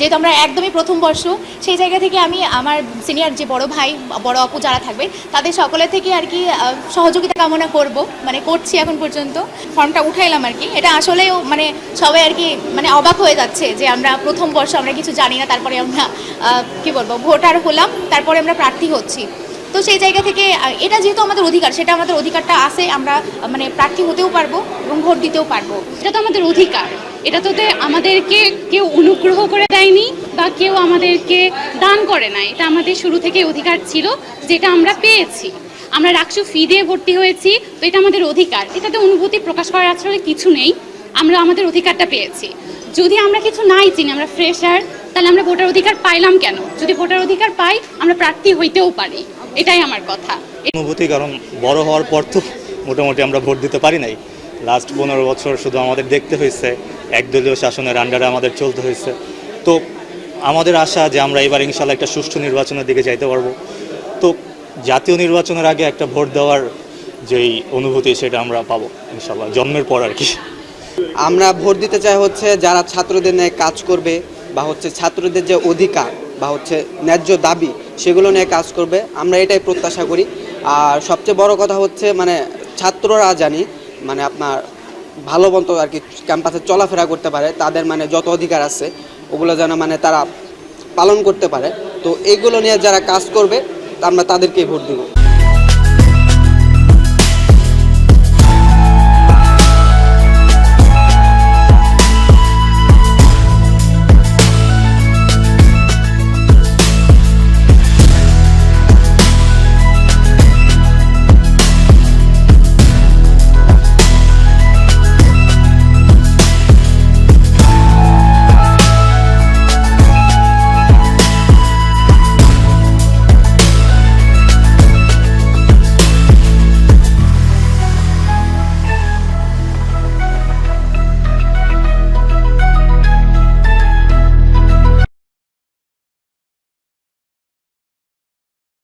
যেহেতু আমরা একদমই প্রথম বর্ষ, সেই জায়গা থেকে আমি আমার সিনিয়র যে বড় ভাই, বড় আপু যারা থাকবে তাদের সকলের থেকে আর কি সহযোগিতা কামনা করব মানে করছি এখন পর্যন্ত। ফর্মটা উঠাইলাম আর কি। এটা আসলেও মানে সবাই আর কি মানে অবাক হয়ে যাচ্ছে যে আমরা প্রথম বর্ষ আমরা কিছু জানি না, তারপরে আমরা কি বলব, ভোটার হলাম, তারপরে আমরা প্রার্থী হচ্ছি। তো সেই জায়গা থেকে এটা যেহেতু আমাদের অধিকার, সেটা আমাদের অধিকারটা আছে, আমরা মানে প্রার্থী হতেও পারব এবং ভোট দিতেও পারব। এটা তো আমাদের অধিকার। এটা তো আমাদেরকে কেউ অনুগ্রহ করে দেয়নি বা কেউ আমাদেরকে দান করে নাই। এটা আমাদের শুরু থেকে অধিকার ছিল, যেটা আমরা পেয়েছি। আমরা রাকসু ফি দিয়ে ভর্তি হয়েছি, তো এটা আমাদের অধিকার। এটাতে অনুভূতি প্রকাশ করার আসলে কিছু নেই। আমরা আমাদের অধিকারটা পেয়েছি। যদি আমরা কিছু নাই চিনি আমরা ফ্রেশার তাহলে আমরা ভোটার অধিকার পাইলাম কেন? যদি ভোটার অধিকার পাই, আমরা প্রার্থী হইতেও পারি। এটাই আমার কথা। অনুভূতি কারণ বড় হওয়ার পর তো মোটামুটি আমরা ভোট দিতে পারি নাই। লাস্ট পনেরো বছর শুধু আমাদের দেখতে হয়েছে, একদলীয় শাসনের আন্ডারে আমাদের চলতে হয়েছে। তো আমাদের আশা যে আমরা এবার ইনশাল্লাহ একটা সুষ্ঠু নির্বাচনের দিকে যাইতে পারব। তো জাতীয় নির্বাচনের আগে একটা ভোট দেওয়ার যেই অনুভূতি সেটা আমরা পাবো ইনশাল্লাহ, জন্মের পর আর কি। আমরা ভোট দিতে চাই হচ্ছে যারা ছাত্রদের নিয়ে কাজ করবে বা হচ্ছে ছাত্রদের যে অধিকার বা হচ্ছে ন্যায্য দাবি সেগুলো নিয়ে কাজ করবে, আমরা এটাই প্রত্যাশা করি। আর সবচেয়ে বড় কথা হচ্ছে মানে ছাত্ররা জানি মানে আপনার ভালো আর কি ক্যাম্পাসে চলাফেরা করতে পারে, তাদের মানে যত অধিকার আছে, ওগুলো যেন মানে তারা পালন করতে পারে। তো এইগুলো নিয়ে যারা কাজ করবে, আমরা তাদেরকেই ভোট দেবো।